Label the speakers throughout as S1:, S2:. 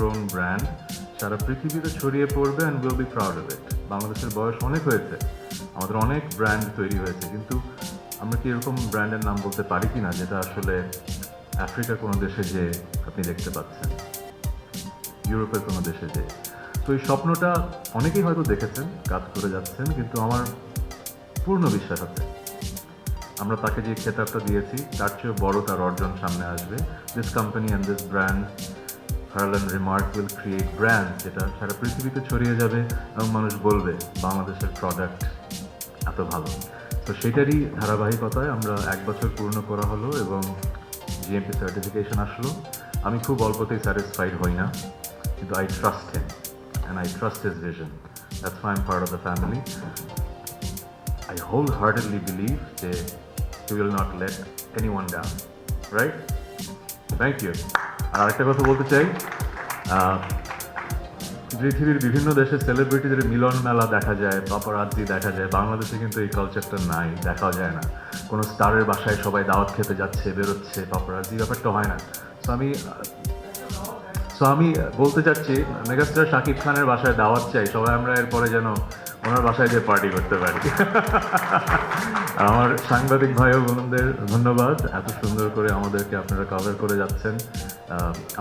S1: Grown brand সারা পৃথিবীতে ছড়িয়ে পড়বে and will be proud of it বাংলাদেশের বয়স অনেক হয়েছে, আমাদের অনেক ব্র্যান্ড তৈরি হয়েছে, কিন্তু আমরা কি এরকম ব্র্যান্ডের নাম বলতে পারি কি না যেটা আসলে আফ্রিকার কোনো দেশে যে আপনি দেখতে পাচ্ছেন, ইউরোপের কোনো দেশে যে। তো এই স্বপ্নটা অনেকেই হয়তো দেখেছেন, কাজ করে যাচ্ছেন, কিন্তু আমার পূর্ণ বিশ্বাস আছে। আমরা তাকে যে খেতাবটা দিয়েছি, তার চেয়েও বড় তার অর্জন সামনে আসবে। This company and this brand Herlan remark will create brand, যেটা সারা পৃথিবীতে ছড়িয়ে যাবে এবং মানুষ বলবে, বাংলাদেশের প্রোডাক্ট এত ভালো তো সেটারই ধারাবাহিকতায় আমরা এক বছর পূর্ণ করা হলো এবং জিএমপি সার্টিফিকেশন আসলো আমি খুব অল্পতেই স্যাটিসফাইড হই না, কিন্তু I trust him and I trust his vision that's my am part of the family I I wholeheartedly believe that he will not let anyone down. Right? Thank you. আর আরেকটা কথা বলতে চাই পৃথিবীর বিভিন্ন দেশে সেলিব্রিটিদের মিলন মেলা দেখা যায় পাপারাজ্জি দেখা যায়, বাংলাদেশে কিন্তু এই কালচারটা নাই, দেখাও যায় না। কোনো স্টারের বাসায় সবাই দাওয়াত খেতে যাচ্ছে, বেরোচ্ছে পাপারাজ্জি ব্যাপারটা হয় না। তো আমি সো আমি বলতে চাচ্ছি মেগাস্টার শাকিব খানের বাসায় দাওয়াত চাই, সবাই আমরা এরপরে যেন ওনার বাসায় যে পার্টি করতে পারি। আমার সাংবাদিক ভাই বোনদের ধন্যবাদ, এত সুন্দর করে আমাদেরকে আপনারা কভার করে যাচ্ছেন।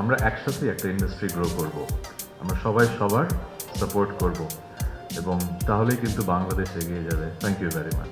S1: আমরা একসাথেই একটা ইন্ডাস্ট্রি গ্রো করব। আমরা সবাই সবার সাপোর্ট করব। এবং তাহলেই কিন্তু বাংলাদেশ এগিয়ে যাবে। Thank you very much